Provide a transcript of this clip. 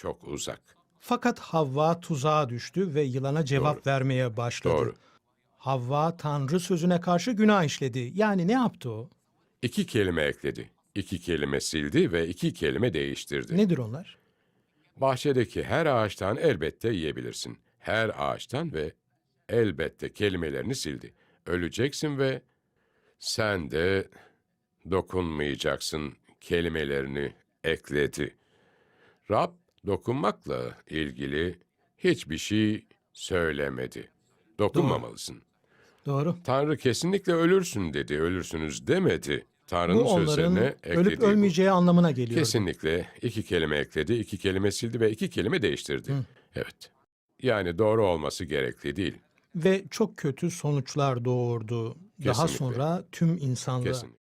çok uzak. Fakat Havva tuzağa düştü ve yılana cevap Doğru. vermeye başladı. Doğru. Havva Tanrı sözüne karşı günah işledi. Yani ne yaptı o? İki kelime ekledi. İki kelime sildi ve iki kelime değiştirdi. Nedir onlar? Bahçedeki her ağaçtan elbette yiyebilirsin. Her ağaçtan ve elbette kelimelerini sildi. Öleceksin ve sen de dokunmayacaksın kelimelerini ekledi. Rab dokunmakla ilgili hiçbir şey söylemedi. Dokunmamalısın. Doğru. Tanrı kesinlikle ölürsün dedi, ölürsünüz demedi. Tanrı'nın Bu onların sözlerine ölüp eklediği bu. ölmeyeceği anlamına geliyor. Kesinlikle iki kelime ekledi, iki kelime sildi ve iki kelime değiştirdi. Evet. Yani doğru olması gerekli değil. Ve çok kötü sonuçlar doğurdu. Daha Kesinlikle. sonra tüm insanlığa. Kesinlikle.